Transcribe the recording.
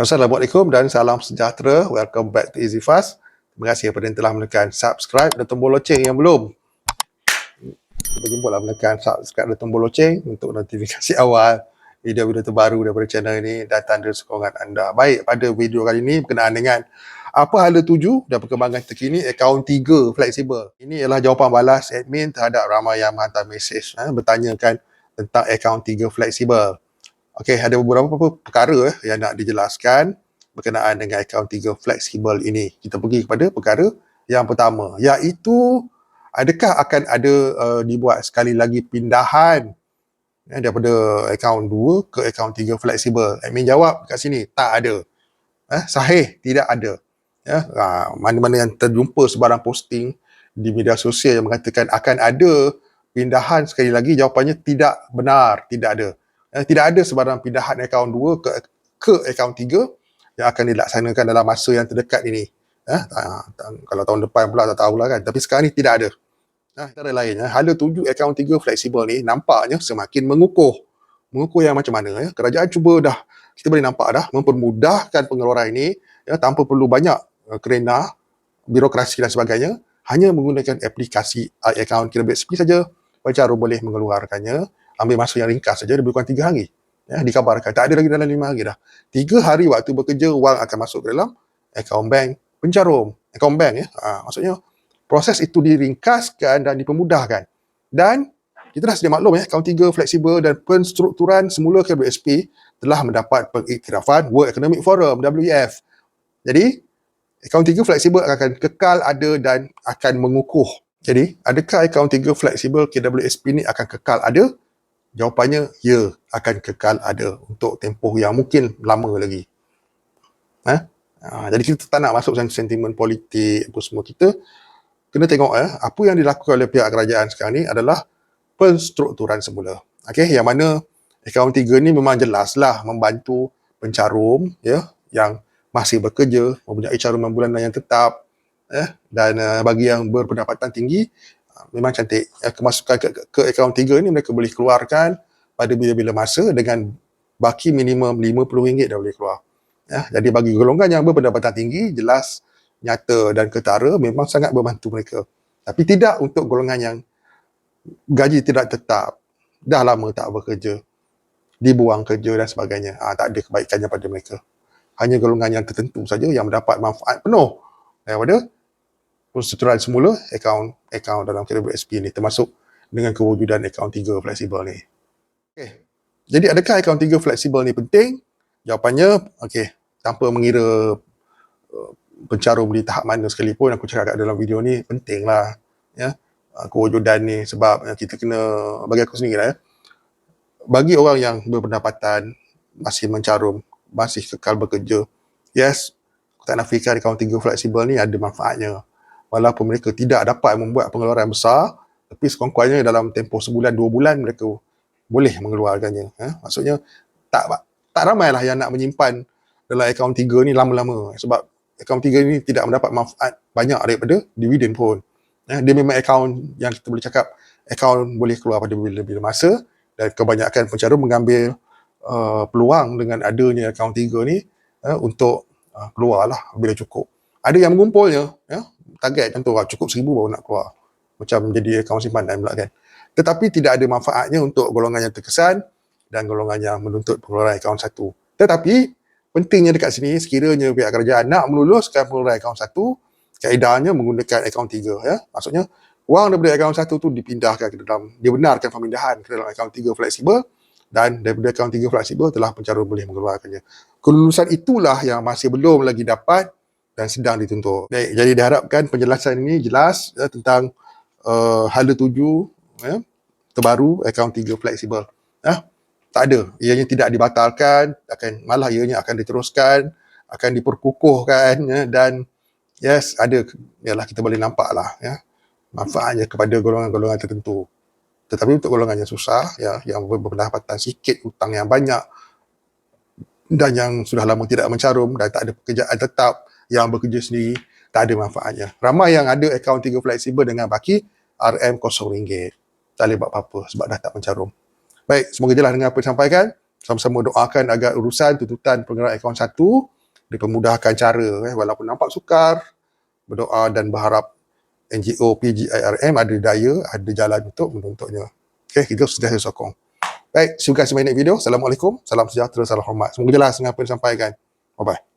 Assalamualaikum dan salam sejahtera. Welcome back to Easy Fast. Terima kasih kepada yang telah menekan subscribe dan tombol loceng yang belum. Cuba jumpalah menekan subscribe dan tombol loceng untuk notifikasi awal video-video terbaru daripada channel ini dan tanda sokongan anda. Baik, pada video kali ini berkenaan dengan apa hala tuju dan perkembangan terkini akaun 3 fleksibel. Ini ialah jawapan balas admin terhadap ramai yang menghantar mesej eh, bertanyakan tentang akaun 3 fleksibel. Okey, ada beberapa perkara eh, yang nak dijelaskan berkenaan dengan akaun 3 fleksibel ini. Kita pergi kepada perkara yang pertama, iaitu adakah akan ada uh, dibuat sekali lagi pindahan ya, daripada akaun 2 ke akaun 3 fleksibel? Admin jawab kat sini, tak ada. Eh, sahih, tidak ada. Ya, ha, mana-mana yang terjumpa sebarang posting di media sosial yang mengatakan akan ada pindahan sekali lagi, jawapannya tidak benar, tidak ada. Eh, tidak ada sebarang pindahan akaun 2 ke ke akaun 3 yang akan dilaksanakan dalam masa yang terdekat ini. Eh, ta, ta, kalau tahun depan pula tak tahulah kan. Tapi sekarang ni tidak ada. Nah, antara lainnya, hala tuju akaun 3 fleksibel ni nampaknya semakin mengukuh. Mengukuh yang macam mana? Ya? Kerajaan cuba dah, kita boleh nampak dah, mempermudahkan pengeluaran ini ya, tanpa perlu banyak uh, kerena birokrasi dan sebagainya. Hanya menggunakan aplikasi iAccount kira BSP saja, pencarum boleh mengeluarkannya ambil masa yang ringkas saja lebih kurang tiga hari. Ya, dikabarkan. Tak ada lagi dalam lima hari dah. Tiga hari waktu bekerja, wang akan masuk ke dalam akaun bank pencarum. Akaun bank ya. Ha, maksudnya, proses itu diringkaskan dan dipermudahkan. Dan kita dah sedia maklum ya, akaun tiga fleksibel dan penstrukturan semula KBSP telah mendapat pengiktirafan World Economic Forum, WEF. Jadi, akaun tiga fleksibel akan kekal ada dan akan mengukuh. Jadi, adakah akaun tiga fleksibel KWSP ini akan kekal ada? Jawapannya, ya, akan kekal ada untuk tempoh yang mungkin lama lagi. Ha? Ha, jadi kita tak nak masuk sentimen politik apa semua kita kena tengok eh, apa yang dilakukan oleh pihak kerajaan sekarang ni adalah penstrukturan semula. Okay, yang mana akaun tiga ni memang jelaslah membantu pencarum ya, yang masih bekerja, mempunyai caruman bulanan yang tetap eh, dan uh, bagi yang berpendapatan tinggi memang cantik. Kemasukan ke, ke, ke akaun tiga ni mereka boleh keluarkan pada bila-bila masa dengan baki minimum RM50 dah boleh keluar. Ya, jadi bagi golongan yang berpendapatan tinggi, jelas, nyata dan ketara memang sangat membantu mereka. Tapi tidak untuk golongan yang gaji tidak tetap, dah lama tak bekerja, dibuang kerja dan sebagainya. Ha, tak ada kebaikannya pada mereka. Hanya golongan yang tertentu saja yang mendapat manfaat penuh daripada persetujuan semula akaun akaun dalam KWSP ni termasuk dengan kewujudan akaun 3 fleksibel ni. Okey. Jadi adakah akaun 3 fleksibel ni penting? Jawapannya okey, tanpa mengira uh, pencarum di tahap mana sekalipun aku cakap kat dalam video ni pentinglah ya. Uh, kewujudan ni sebab uh, kita kena bagi aku sendiri lah ya. Bagi orang yang berpendapatan masih mencarum, masih kekal bekerja. Yes, aku tak nafikan akaun 3 fleksibel ni ada manfaatnya walaupun mereka tidak dapat membuat pengeluaran besar tapi sekurang-kurangnya dalam tempoh sebulan dua bulan mereka boleh mengeluarkannya ha? maksudnya tak tak ramai lah yang nak menyimpan dalam akaun tiga ni lama-lama sebab akaun tiga ni tidak mendapat manfaat banyak daripada dividen pun ha? dia memang akaun yang kita boleh cakap akaun boleh keluar pada bila-bila masa dan kebanyakan pencarum mengambil uh, peluang dengan adanya akaun tiga ni uh, untuk uh, keluar lah bila cukup ada yang mengumpulnya ya. Target contoh lah, cukup seribu baru nak keluar. Macam jadi akaun simpanan pula kan. Tetapi tidak ada manfaatnya untuk golongan yang terkesan dan golongan yang menuntut pengeluaran akaun satu. Tetapi pentingnya dekat sini sekiranya pihak kerajaan nak meluluskan pengeluaran akaun satu kaedahnya menggunakan akaun tiga ya. Maksudnya wang daripada akaun satu tu dipindahkan ke dalam dia benarkan pemindahan ke dalam akaun tiga fleksibel dan daripada akaun tiga fleksibel telah pencarum boleh mengeluarkannya. Kelulusan itulah yang masih belum lagi dapat dan sedang dituntut. Baik, jadi diharapkan penjelasan ini jelas ya, tentang uh, hala tuju ya, terbaru akaun 3 fleksibel. Ya. Tak ada, ianya tidak dibatalkan, akan malah ianya akan diteruskan, akan diperkukuhkan ya, dan yes, ada yalah kita boleh nampak lah ya, manfaatnya kepada golongan-golongan tertentu. Tetapi untuk golongan yang susah, ya, yang berpendapatan sikit, hutang yang banyak, dan yang sudah lama tidak mencarum dan tak ada pekerjaan tetap, yang bekerja sendiri tak ada manfaatnya. Ramai yang ada akaun tiga fleksibel dengan baki RM kosong ringgit. Tak boleh buat apa-apa sebab dah tak mencarum. Baik, semoga jelas dengan apa yang sampaikan. sama-sama doakan agar urusan tuntutan pengenalan akaun satu dipermudahkan cara eh, walaupun nampak sukar berdoa dan berharap NGO PGIRM ada daya, ada jalan untuk menuntutnya. Okay, kita sudah sokong. Baik, in my next video. Assalamualaikum, salam sejahtera, salam hormat. Semoga jelas dengan apa yang disampaikan. Bye-bye.